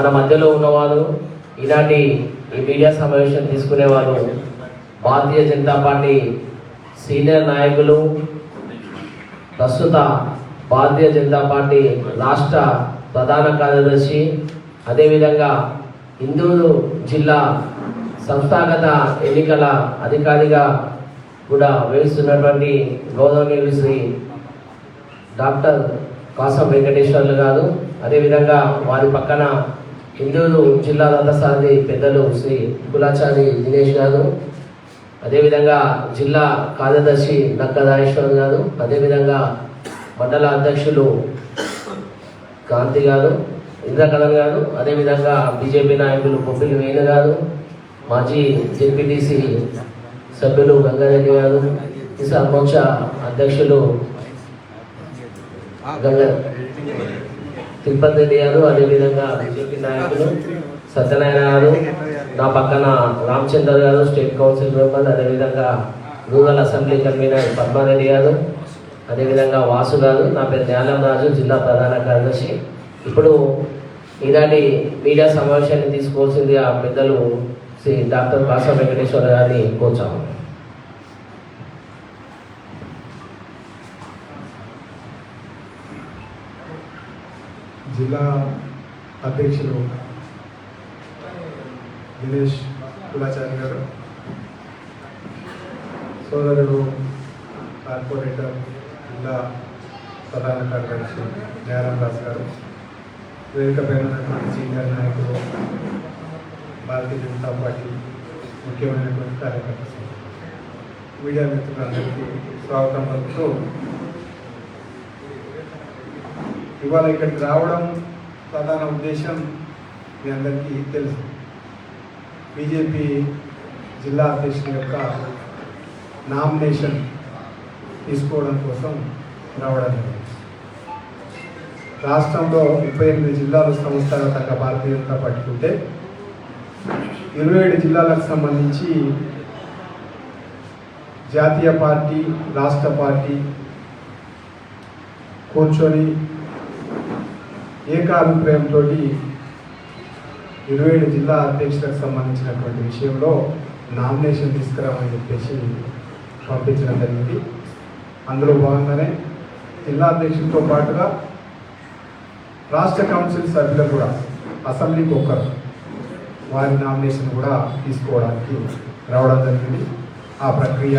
మన మధ్యలో ఉన్నవారు ఇలాంటి ఈ మీడియా సమావేశం తీసుకునేవారు భారతీయ జనతా పార్టీ సీనియర్ నాయకులు ప్రస్తుత భారతీయ జనతా పార్టీ రాష్ట్ర ప్రధాన కార్యదర్శి అదేవిధంగా హిందూరు జిల్లా సంస్థాగత ఎన్నికల అధికారిగా కూడా వేస్తున్నటువంటి గౌరవనీయులు శ్రీ డాక్టర్ కాసం వెంకటేశ్వర్లు గారు అదేవిధంగా వారి పక్కన హిందూరు జిల్లా రథసారథి పెద్దలు శ్రీ కులాచారి దినేష్ గారు అదేవిధంగా జిల్లా కార్యదర్శి నక్కరాజేశ్వరం గారు అదేవిధంగా మండల అధ్యక్షులు కాంతి గారు ఇంద్రకరణ్ గారు అదేవిధంగా బీజేపీ నాయకులు బొబ్బిలి వేణు గారు మాజీ జెడ్పీటీసీ సభ్యులు గంగారెడ్డి గారు కిసాన్ మోక్ష అధ్యక్షులు గంగ తిరుపతి గారు అదేవిధంగా బీజేపీ నాయకులు సత్యనారాయణ గారు నా పక్కన Ramachandra garu state council member అదేవిధంగా rural assembly convenor Padma Reddy garu అదేవిధంగా వాసు గారు నా పేరు జ్ఞానం రాజు జిల్లా ప్రధాన కార్యదర్శి. ఇప్పుడు ఈనాటి మీడియా సమావేశాన్ని తీసుకోవాల్సింది ఆ పెద్దలు శ్రీ డాక్టర్ కాసా వెంకటేశ్వర గారిని కోచాము జిల్లా అధ్యక్షులు దినేష్ కులాచారి గారు సోదరుడు కార్పొరేటర్ జిల్లా ప్రధాన కార్యదర్శి జయరాం దాస్ గారు వేదిక పైన సీనియర్ నాయకులు భారతీయ జనతా పార్టీ ముఖ్యమైనటువంటి కార్యకర్త మీడియా మిత్రులందరికీ స్వాగతం పలుకుతూ ఇవాళ ఇక్కడికి రావడం ప్రధాన ఉద్దేశం మీ అందరికీ తెలుసు. బీజేపీ జిల్లా అధ్యక్షుని యొక్క నామినేషన్ తీసుకోవడం కోసం రావడం జరిగింది. రాష్ట్రంలో ముప్పై ఎనిమిది జిల్లాలు సంస్థాగతంగా భారతీయ జనతా పార్టీ ఉంటే ఇరవై ఏడు జిల్లాలకు సంబంధించి జాతీయ పార్టీ రాష్ట్ర పార్టీ కూర్చొని ఏకాభిప్రాయంతో ఇరవై ఏడు జిల్లా అధ్యక్షులకు సంబంధించినటువంటి విషయంలో నామినేషన్ తీసుకురామని చెప్పేసి పంపించడం జరిగింది. అందులో భాగంగానే జిల్లా అధ్యక్షులతో పాటుగా రాష్ట్ర కౌన్సిల్ సభ్యులు కూడా అసెంబ్లీకి ఒకరు వారి నామినేషన్ కూడా తీసుకోవడానికి రావడం జరిగింది. ఆ ప్రక్రియ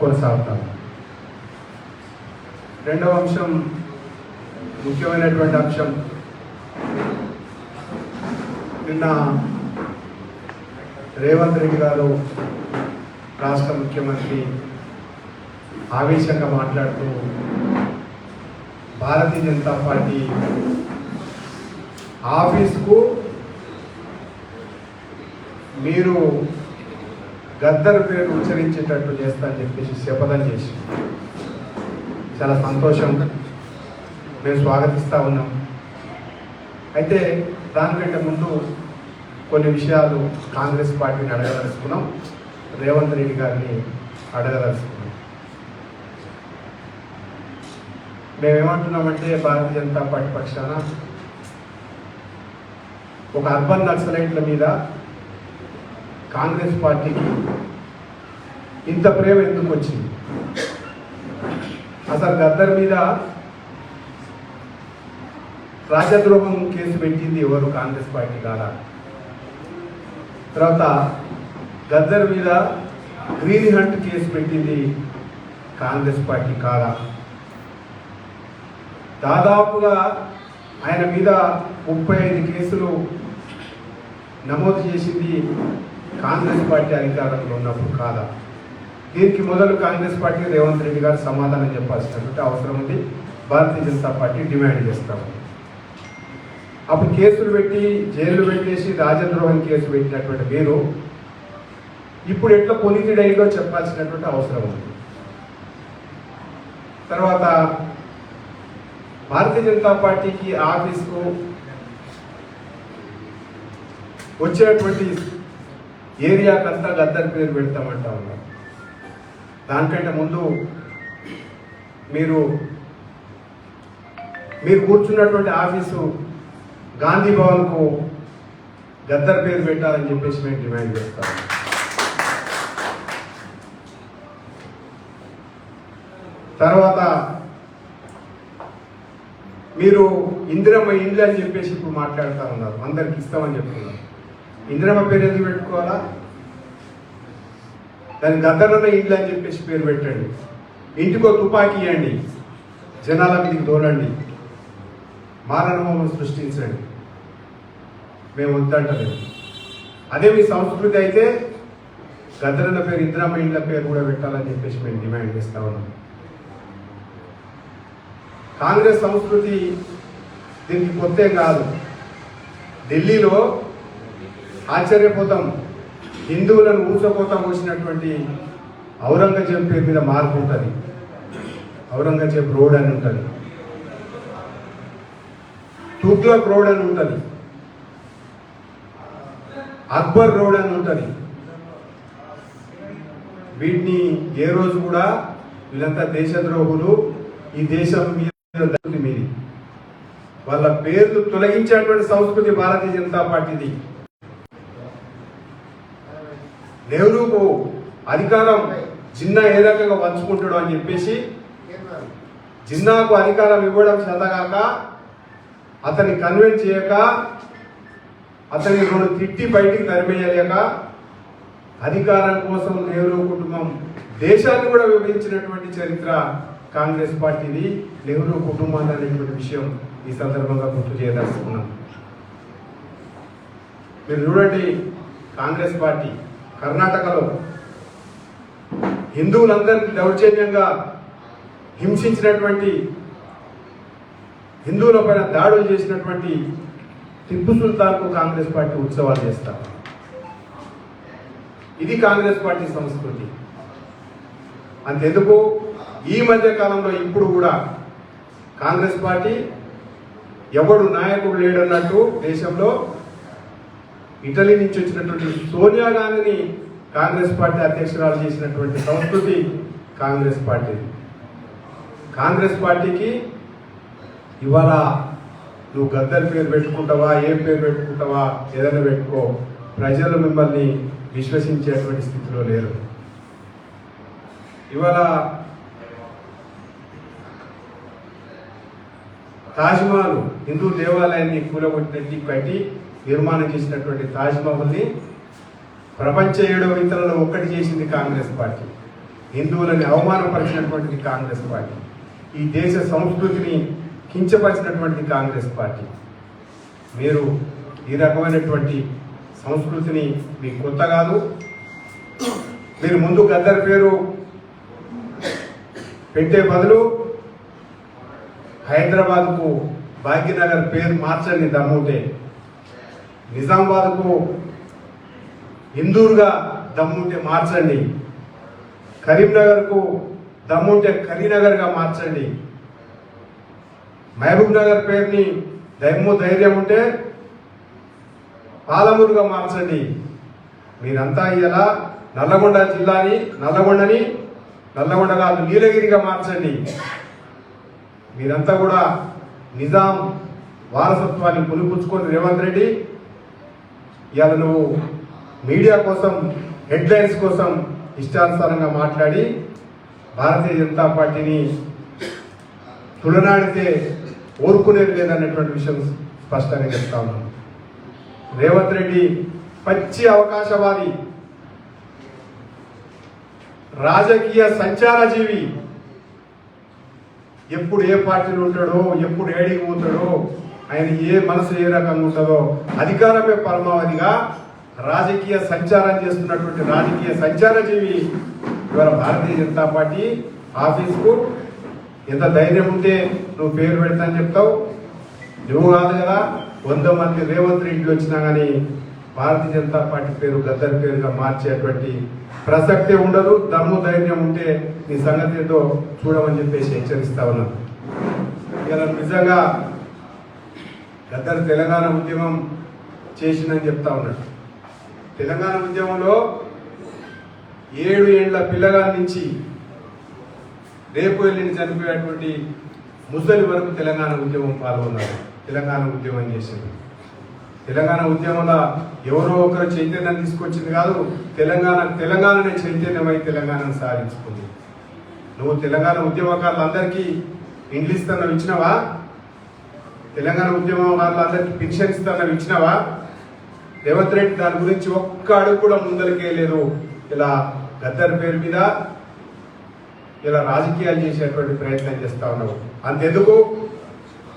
కొనసాగుతాం రెండవ అంశం ముఖ్యమైనటువంటి అంశం. నిన్న రేవంత్ రెడ్డి గారు రాష్ట్ర ముఖ్యమంత్రి ఆవేశంగా మాట్లాడుతూ భారతీయ జనతా పార్టీ ఆఫీస్కు మీరు గద్దర్ పేరు ఉచ్చరించేటట్టు చేస్తా అని చెప్పేసి శపథం చేసి చాలా సంతోషం. మేము స్వాగతిస్తూ ఉన్నాం. అయితే దానికంటే ముందు కొన్ని విషయాలు కాంగ్రెస్ పార్టీని అడగదలుచుకున్నాం. రేవంత్ రెడ్డి గారిని అడగదలుచుకున్నాం. మేమేమంటున్నామంటే భారతీయ జనతా పార్టీ పక్షాన ఒక అర్బన్ నక్సలైట్ల మీద కాంగ్రెస్ పార్టీకి ఇంత ప్రేమ ఎందుకు వచ్చింది? అసలు గద్దర్ మీద రాజద్రోహం కేసు పెట్టింది ఎవరు? కాంగ్రెస్ పార్టీ కాదా? తర్వాత గద్దర్ మీద గ్రీన్ హంట్ కేసు పెట్టింది కాంగ్రెస్ పార్టీ కాదా? దాదాపుగా ఆయన మీద ముప్పై ఐదు కేసులు నమోదు చేసింది కాంగ్రెస్ పార్టీ అధికారంలో ఉన్నప్పుడు కాదా? దీనికి మొదలు కాంగ్రెస్ పార్టీ రేవంత్ రెడ్డి గారు సమాధానం చెప్పాల్సినటువంటి అవసరం ఉంది. భారతీయ జనతా పార్టీ డిమాండ్ చేస్తాము. అప్పుడు కేసులు పెట్టి జైలు పెట్టేసి రాజద్రోహం కేసు పెట్టినటువంటి మీరు ఇప్పుడు ఎట్లా పొలిటెడ్ అయిందో చెప్పాల్సినటువంటి అవసరం ఉంది? తర్వాత భారతీయ జనతా పార్టీకి ఆఫీస్కు వచ్చేటువంటి ఏరియాకంతా గద్దర్ పేరు పెడతామంటా ఉన్నారు. దానికంటే ముందు మీరు మీరు కూర్చున్నటువంటి ఆఫీసు గాంధీ భవన్కు గద్దర్ పేరు పెట్టాలని చెప్పేసి మేము డిమాండ్ చేస్తాం తర్వాత మీరు ఇందిరమ్మ ఇండ్లు అని చెప్పేసి ఇప్పుడు మాట్లాడుతూ ఉన్నారు. అందరికి ఇస్తామని చెప్తున్నారు. ఇందిరమ్మ పేరు ఎందుకు పెట్టుకోవాలా? దాని గద్దరున్న ఇండ్లు అని చెప్పేసి పేరు పెట్టండి. ఇంటికో తుపాకీ ఇవ్వండి జనాల మీదకి తోలండి. మారణహోమం సృష్టించండి. మేము వద్దంటలేదు అదే మీ సంస్కృతి అయితే గద్దరన్న పేరు ఇందిరమ్మ పేరు కూడా పెట్టాలని చెప్పేసి మేము డిమాండ్ చేస్తా ఉన్నాం. కాంగ్రెస్ సంస్కృతి దీనికి కొత్త కాదు. ఢిల్లీలో ఆశ్చర్యపోతాం. హిందువులను ఊసపోతా పోసినటువంటి ఔరంగజేబ్ పేరు మీద మార్పు ఉంటుంది. ఔరంగజేబ్ రోడ్ అని ఉంటుంది. తుగ్లక్ రోడ్ అని ఉంటుంది. అక్బర్ రోడ్ అని ఉంటుంది. వీటిని ఏ రోజు కూడా వీళ్ళంతా దేశద్రోహులు ఈ దేశం మీద మీది. వాళ్ళ పేర్లు తొలగించేటువంటి సంస్కృతి భారతీయ జనతా పార్టీది. నెహ్రూకు అధికారం జిన్నా ఏ రకంగా పంచుకుంటాడు అని చెప్పేసి జిన్నాకు అధికారం ఇవ్వడం చేతగాక అతన్ని కన్విన్స్ చేయక అతని రెండు తిట్టి బయటికి తరిమేయలేక అధికారం కోసం నెహ్రూ కుటుంబం దేశాన్ని కూడా విభజించినటువంటి చరిత్ర కాంగ్రెస్ పార్టీది నెహ్రూ కుటుంబాన్ని అనేటువంటి విషయం ఈ సందర్భంగా గుర్తు చేయదలుచుకున్నాం. మీరు చూడండి కాంగ్రెస్ పార్టీ కర్ణాటకలో హిందువులందరినీ దౌర్జన్యంగా హింసించినటువంటి హిందువులపైన దాడులు చేసినటువంటి టిప్పు సుల్తాన్కు కాంగ్రెస్ పార్టీ ఉత్సవాలు చేస్తారు ఇది కాంగ్రెస్ పార్టీ సంస్కృతి. అంతెందుకు? ఈ మధ్య కాలంలో ఇప్పుడు కూడా కాంగ్రెస్ పార్టీ ఎవడు నాయకుడు లేడన్నట్టు దేశంలో ఇటలీ నుంచి వచ్చినటువంటి సోనియా గాంధీని కాంగ్రెస్ పార్టీ అధ్యక్షురాలు చేసినటువంటి సంస్కృతి కాంగ్రెస్ పార్టీ కాంగ్రెస్ పార్టీకి ఇవాళ నువ్వు గద్దర్ పేరు పెట్టుకుంటావా ఏ పేరు పెట్టుకుంటావా ఏదైనా పెట్టుకో. ప్రజలు మిమ్మల్ని విశ్వసించేటువంటి స్థితిలో లేరు. ఇవాళ తాజ్మహల్ హిందూ దేవాలయాన్ని కూలగొట్టినట్టు కట్టి నిర్మాణం చేసినటువంటి తాజ్మహల్ని ప్రపంచ ఏడవ వింతలలో ఒక్కటి చేసింది కాంగ్రెస్ పార్టీ. హిందువులని అవమానపరిచినటువంటిది కాంగ్రెస్ పార్టీ. ఈ దేశ సంస్కృతిని కించపరిచినటువంటి కాంగ్రెస్ పార్టీ. మీరు ఈ రకమైనటువంటి సంస్కృతిని మీకు కొత్త కాదు. మీరు ముందు గద్దర్ పేరు పెట్టే బదులు హైదరాబాద్కు భాగ్యనగర్ పేరు మార్చండి దమ్ముంటే. నిజామాబాద్కు ఇందూరుగా దమ్ముంటే మార్చండి. కరీంనగర్కు దమ్ముంటే కరీనగర్గా మార్చండి. మహబూబ్ నగర్ పేరుని దయము ధైర్యం ఉంటే పాలమూరుగా మార్చండి. మీరంతా ఇలా నల్లగొండ జిల్లాని నల్లగొండని నల్లగొండ కాదు నీలగిరిగా మార్చండి. మీరంతా కూడా నిజాం వారసత్వాన్ని పులిపుచ్చుకొని రేవంత్ రెడ్డి ఇవాళ నువ్వు మీడియా కోసం హెడ్లైన్స్ కోసం ఇష్టానుసారంగా మాట్లాడి భారతీయ జనతా పార్టీని తులనాడితే ఊరుకునేది లేదన్నటువంటి విషయం స్పష్టంగా చెప్తా ఉన్నాను. రేవంత్ రెడ్డి పచ్చి అవకాశవాది రాజకీయ సంచారజీవి. ఎప్పుడు ఏ పార్టీలో ఉంటాడో ఎప్పుడు ఏడికి పోతాడో ఆయన ఏ మనసు ఏ రకంగా ఉంటుందో అధికారమే పరమావధిగా రాజకీయ సంచారం చేస్తున్నటువంటి రాజకీయ సంచారజీవి ఇవాళ భారతీయ జనతా పార్టీ ఆఫీస్కు ఎంత ధైర్యం ఉంటే నువ్వు పేరు పెడతాని చెప్తావు? నువ్వు కాదు కదా వంద మంది రేవంత్ ఇంటికి వచ్చినా కానీ భారతీయ జనతా పార్టీ పేరు గద్దర్ పేరుగా మార్చేటువంటి ప్రసక్తే ఉండదు దమ్ము ధైర్యం ఉంటే నీ సంగతి చూడమని చెప్పేసి హెచ్చరిస్తా ఉన్నాను ఇలా నిజంగా గద్దర్ తెలంగాణ ఉద్యమం చేసిందని చెప్తా ఉన్నాడు తెలంగాణ ఉద్యమంలో ఏడు ఏళ్ళ పిల్లగాడి నుంచి రేపు వెళ్ళిన చనిపోయేటువంటి ముసలి వరకు తెలంగాణ ఉద్యమం పాల్గొన్నారు. తెలంగాణ ఉద్యమం చేసింది. తెలంగాణ ఉద్యమంలో ఎవరో ఒకరు చైతన్యం తీసుకొచ్చింది కాదు తెలంగాణ తెలంగాణనే చైతన్యమై తెలంగాణను సాధించుకుంది. నువ్వు తెలంగాణ ఉద్యమకారులందరికీ ఇంగ్లీష్ తనవి ఇచ్చినావా? తెలంగాణ ఉద్యమకారులందరికీ పెన్షన్ ఇస్తానవి ఇచ్చినావా? రేవంత్ రెడ్డి దాని గురించి ఒక్క అడుగు కూడా ముందరికేయలేదు ఇలా గద్దర్ పేరు మీద ఇలా రాజకీయాలు చేసేటువంటి ప్రయత్నం చేస్తా ఉన్నావు. అంతెందుకు?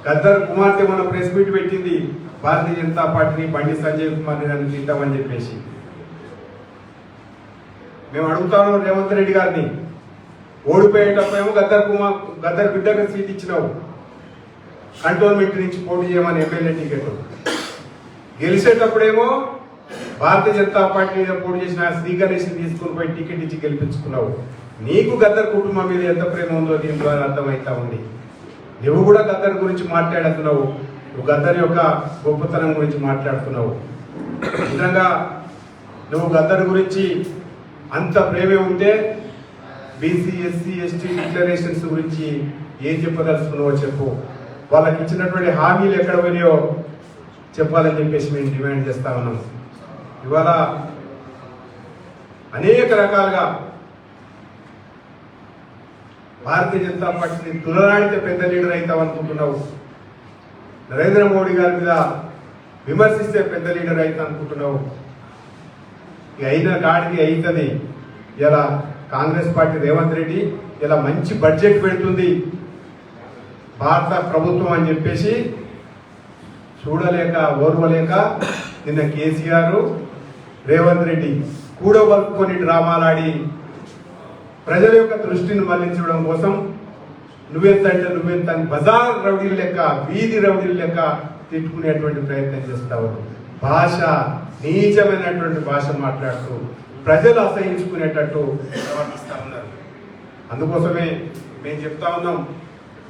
గద్దర్ కుమార్తె మన ప్రెస్ మీట్ పెట్టింది భారతీయ జనతా పార్టీని బండి సంజయ్ కుమార్ నన్ను తింటామని చెప్పేసి. మేము అడుగుతాము రేవంత్ రెడ్డి గారిని. ఓడిపోయేటప్పుడేమో గద్దర్ కుమార్ గద్దర్ బిడ్డకు సీట్ ఇచ్చినావు. కంటోన్మెంట్ నుంచి పోటీ చేయమని ఎమ్మెల్యే టికెట్. గెలిచేటప్పుడేమో భారతీయ జనతా పార్టీ పోటీ చేసిన శ్రీ తీసుకుని పోయి టికెట్ ఇచ్చి గెలిపించుకున్నావు. నీకు గద్దర్ కుటుంబం మీద ఎంత ప్రేమ ఉందో దీని ద్వారా అర్థమవుతా ఉంది. నువ్వు కూడా గద్దర్ గురించి మాట్లాడుతున్నావు. నువ్వు గద్దర్ యొక్క గొప్పతనం గురించి మాట్లాడుతున్నావు. నిజంగా నువ్వు గద్దర్ గురించి అంత ప్రేమే ఉంటే బీసీ ఎస్సీ ఎస్టీ డిక్లరేషన్స్ గురించి ఏం చెప్పదలుచుకున్నావో చెప్పు. వాళ్ళకి ఇచ్చినటువంటి హామీలు ఎక్కడ పోయినాయో చెప్పాలని చెప్పేసి మేము డిమాండ్ చేస్తా ఉన్నాం. ఇవాళ అనేక రకాలుగా భారతీయ జనతా పార్టీని తులనాడితే పెద్ద లీడర్ అవుతావు అనుకుంటున్నావు. నరేంద్ర మోడీ గారి మీద విమర్శిస్తే పెద్ద లీడర్ అవుతా అనుకుంటున్నావు. అయిన కాడికి అవుతుంది ఇలా కాంగ్రెస్ పార్టీ రేవంత్ రెడ్డి ఇలా మంచి బడ్జెట్ పెడుతుంది. భారత ప్రభుత్వం అని చెప్పేసి చూడలేక ఓర్వలేక నిన్న కేసీఆర్ రేవంత్ రెడ్డి కూడబలుపుకొని డ్రామాలాడి ప్రజల యొక్క దృష్టిని మళ్ళించడం కోసం నువ్వెంత అంటే నువ్వెంత అని బజార్ రౌడీల లెక్క వీధి రౌడీల లెక్క తిట్టుకునేటువంటి ప్రయత్నం చేస్తావు భాష నీచమైనటువంటి భాష మాట్లాడుతూ ప్రజలు అసహించుకునేటట్టు ప్రవర్తిస్తా ఉన్నారు. అందుకోసమే మేము చెప్తా ఉన్నాం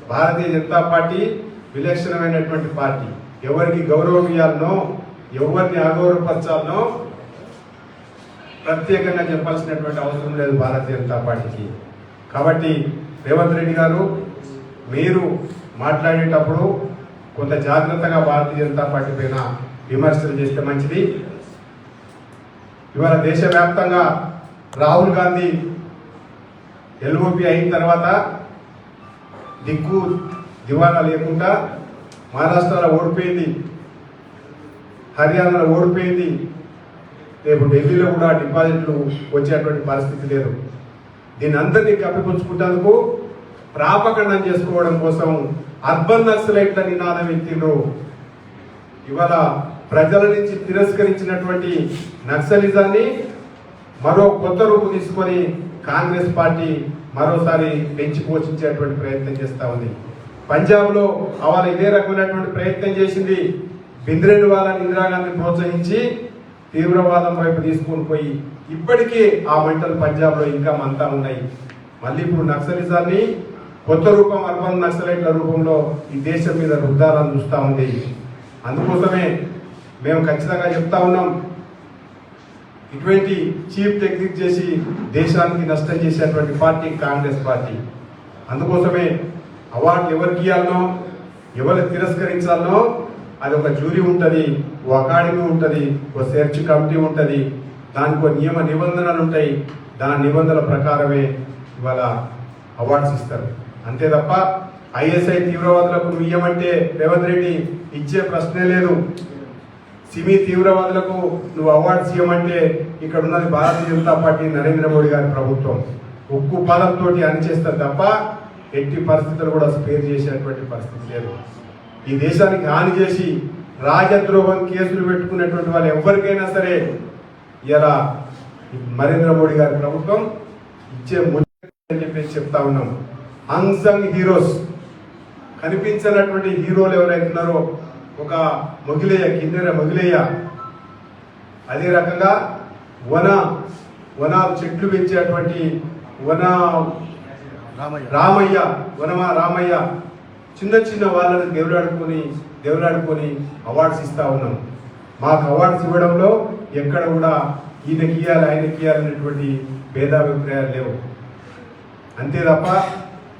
భారతీయ జనతా పార్టీ విలక్షణమైనటువంటి పార్టీ. ఎవరికి గౌరవం ఇవ్వాలనో ఎవరిని అగౌరవపరచాలనో ప్రత్యేకంగా చెప్పాల్సినటువంటి అవసరం లేదు భారతీయ జనతా పార్టీకి. కాబట్టి రేవంత్ రెడ్డి గారు మీరు మాట్లాడేటప్పుడు కొంత జాగ్రత్తగా భారతీయ జనతా పార్టీ పైన విమర్శలు చేస్తే మంచిది. ఇవాళ దేశవ్యాప్తంగా రాహుల్ గాంధీ ఎల్ఓపి అయిన తర్వాత దిక్కు దివాలా లేకుండా మహారాష్ట్రలో ఓడిపోయింది హర్యానాలో ఓడిపోయింది రేపు ఢిల్లీలో కూడా డిపాజిట్లు వచ్చేటువంటి పరిస్థితి లేదు. దీని అందరినీ కప్పిపుచ్చుకుంటేందుకు ప్రాపకరణం చేసుకోవడం కోసం అర్బన్ నక్సలైట్ల నినాదం ఎత్తిండ్రు ఇవాళ ప్రజల నుంచి తిరస్కరించినటువంటి నక్సలిజాన్ని మరో కొత్త రూపు తీసుకొని కాంగ్రెస్ పార్టీ మరోసారి పెంచి పోషించేటువంటి ప్రయత్నం చేస్తా ఉంది. పంజాబ్లో అవాళ ఇదే రకమైనటువంటి ప్రయత్నం చేసింది. బింద్రేడు వాళ్ళని ఇందిరాగాంధీ ప్రోత్సహించి తీవ్రవాదం వైపు తీసుకొని పోయి ఇప్పటికే ఆ మంటలు పంజాబ్లో ఇంకా మంతా ఉన్నాయి. మళ్ళీ ఇప్పుడు నక్సలిజాన్ని కొత్త రూపం అర్బన్ నక్సలైట్ల రూపంలో ఈ దేశం మీద రుద్దాలని చూస్తూ ఉంది. అందుకోసమే మేము ఖచ్చితంగా చెప్తా ఉన్నాం. ఇటువంటి చీప్ టెక్నిక్ చేసి దేశానికి నష్టం చేసేటువంటి పార్టీ కాంగ్రెస్ పార్టీ. అందుకోసమే అవార్డులు ఎవరికి ఇవ్వాలనో ఎవరు తిరస్కరించాలనో అది ఒక జ్యూరీ ఉంటుంది. ఓ అకాడమీ ఉంటుంది ఓ సెర్చ్ కమిటీ ఉంటుంది దానికి ఒక నియమ నిబంధనలు ఉంటాయి. దాని నిబంధనల ప్రకారమే ఇవాళ అవార్డ్స్ ఇస్తారు. అంతే తప్ప ఐఎస్ఐ తీవ్రవాదులకు నువ్వు ఇయ్యమంటే రేవంత్ రెడ్డి ఇచ్చే ప్రశ్నే లేదు. సిమి తీవ్రవాదులకు నువ్వు అవార్డ్స్ ఇవ్వమంటే ఇక్కడ ఉన్నది భారతీయ జనతా పార్టీ నరేంద్ర మోడీ గారి ప్రభుత్వం. ఉక్కు పాదంతో అణిచేస్తారు తప్ప ఎట్టి పరిస్థితులు కూడా స్పేర్ చేసేటువంటి పరిస్థితి లేదు. ఈ దేశానికి హాని చేసి రాజద్రోహం కేసులు పెట్టుకున్నటువంటి వాళ్ళు ఎవరికైనా సరే ఇలా నరేంద్ర మోడీ గారి ప్రభుత్వం ఇచ్చే అని చెప్పేసి చెప్తా ఉన్నాం. అన్సంగ్ హీరోస్ కనిపించినటువంటి హీరోలు ఎవరైతే ఉన్నారో ఒక మొగిలేయ కిన్నెర మొగిలేయ అదే రకంగా వన వన చెట్లు పెంచేటువంటి వన రామయ్య. వనమా రామయ్య చిన్న చిన్న వాళ్ళని దేవులాడుకొని దేవులాడుకొని అవార్డ్స్ ఇస్తూ ఉన్నాం. మాకు అవార్డ్స్ ఇవ్వడంలో ఎక్కడ కూడా ఈయనకి ఇవ్వాలి ఆయనకి ఇవ్వాలనేటువంటి భేదాభిప్రాయాలు లేవు. అంతే తప్ప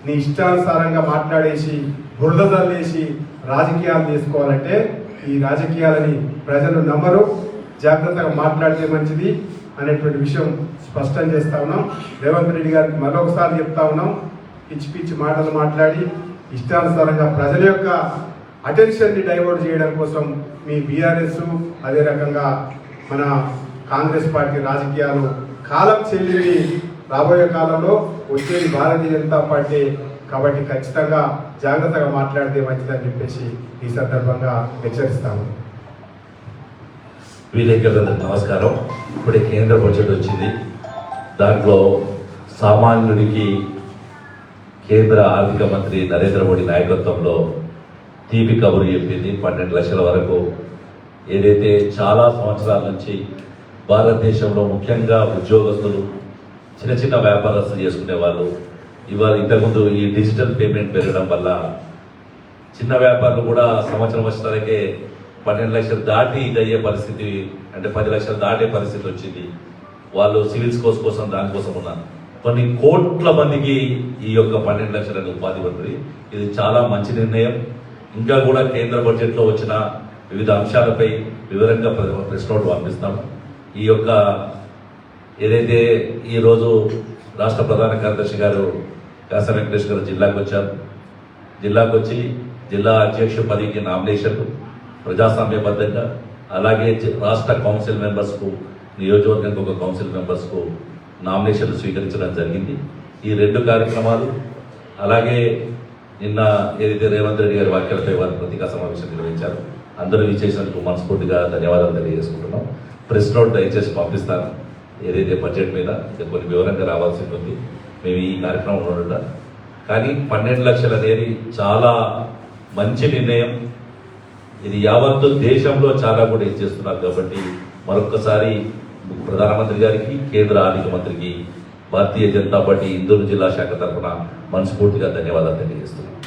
నీ ఇష్టానుసారంగా మాట్లాడేసి బురద తల్లేసి రాజకీయాలు చేసుకోవాలంటే ఈ రాజకీయాలని ప్రజలు నమ్మరు. జాగ్రత్తగా మాట్లాడితే మంచిది అనేటువంటి విషయం స్పష్టం చేస్తా ఉన్నాం. రేవంత్ రెడ్డి గారికి మరొకసారి చెప్తా ఉన్నాం. పిచ్చి పిచ్చి మాటలు మాట్లాడి ఇష్టానుసారంగా ప్రజల యొక్క అటెన్షన్ని డైవర్ట్ చేయడం కోసం మీ బీఆర్ఎస్ అదే రకంగా మన కాంగ్రెస్ పార్టీ రాజకీయాలు కాలం చెల్లి రాబోయే కాలంలో వచ్చేది భారతీయ జనతా పార్టీ కాబట్టి ఖచ్చితంగా జాగ్రత్తగా మాట్లాడితే మంచిదని చెప్పేసి ఈ సందర్భంగా హెచ్చరిస్తాము. విలేకరులకు నమస్కారం. ఇప్పుడే కేంద్ర బడ్జెట్ వచ్చింది. దాంట్లో సామాన్యుడికి కేంద్ర ఆర్థిక మంత్రి నరేంద్ర మోడీ నాయకత్వంలో తీపి కబురు చెప్పింది పన్నెండు లక్షల వరకు. ఏదైతే చాలా సంవత్సరాల నుంచి భారతదేశంలో ముఖ్యంగా ఉద్యోగస్తులు చిన్న చిన్న వ్యాపారస్తులు చేసుకునే వాళ్ళు ఇవాళ ఇంతకుముందు ఈ డిజిటల్ పేమెంట్ పెరగడం వల్ల చిన్న వ్యాపారులు కూడా సంవత్సరం వచ్చినాకే పన్నెండు లక్షలు దాటి ఇదయ్యే పరిస్థితి అంటే పది లక్షలు దాటే పరిస్థితి వచ్చింది. వాళ్ళు సివిల్ స్కోర్స్ కోసం దానికోసం ఉన్నారు. కొన్ని కోట్ల మందికి ఈ యొక్క పన్నెండు లక్షల ఉపాధి పడుతుంది. ఇది చాలా మంచి నిర్ణయం. ఇంకా కూడా కేంద్ర బడ్జెట్లో వచ్చిన వివిధ అంశాలపై వివరంగా ప్ర- ప్రెస్ నోట్ పంపిస్తాము. ఈ యొక్క ఏదైతే ఈరోజు రాష్ట్ర ప్రధాన కార్యదర్శి గారు కాస వెంకటేష్ గారు జిల్లాకు వచ్చారు జిల్లాకు వచ్చి జిల్లా అధ్యక్ష పదవికి నామినేషన్లు ప్రజాస్వామ్యబద్ధంగా అలాగే రాష్ట్ర కౌన్సిల్ మెంబర్స్కు నియోజకవర్గానికి ఒక కౌన్సిల్ మెంబర్స్కు నామినేషన్లు స్వీకరించడం జరిగింది. ఈ రెండు కార్యక్రమాలు అలాగే నిన్న ఏదైతే రేవంత్ రెడ్డి గారి వ్యాఖ్యలపై వారి ప్రతిగా సమావేశం నిర్వహించారు అందరూ విచ్చేసినందుకు మనస్ఫూర్తిగా ధన్యవాదాలు తెలియజేసుకుంటున్నాం. ప్రెస్ నోట్ దయచేసి పంపిస్తాను. ఏదైతే బడ్జెట్ మీద ఇంకా కొన్ని వివరంగా రావాల్సి ఉంటుంది మేము ఈ కార్యక్రమంలో ఉంటాం కానీ పన్నెండు లక్షలు అనేది చాలా మంచి నిర్ణయం. ఇది యావత్తు దేశంలో చాలా కూడా ఇచ్చేస్తున్నారు కాబట్టి మరొక్కసారి ప్రధానమంత్రి గారికి కేంద్ర ఆర్థిక మంత్రికి భారతీయ జనతా పార్టీ ఇందూరు జిల్లా శాఖ తరఫున మనస్ఫూర్తిగా ధన్యవాదాలు తెలియజేస్తున్నాను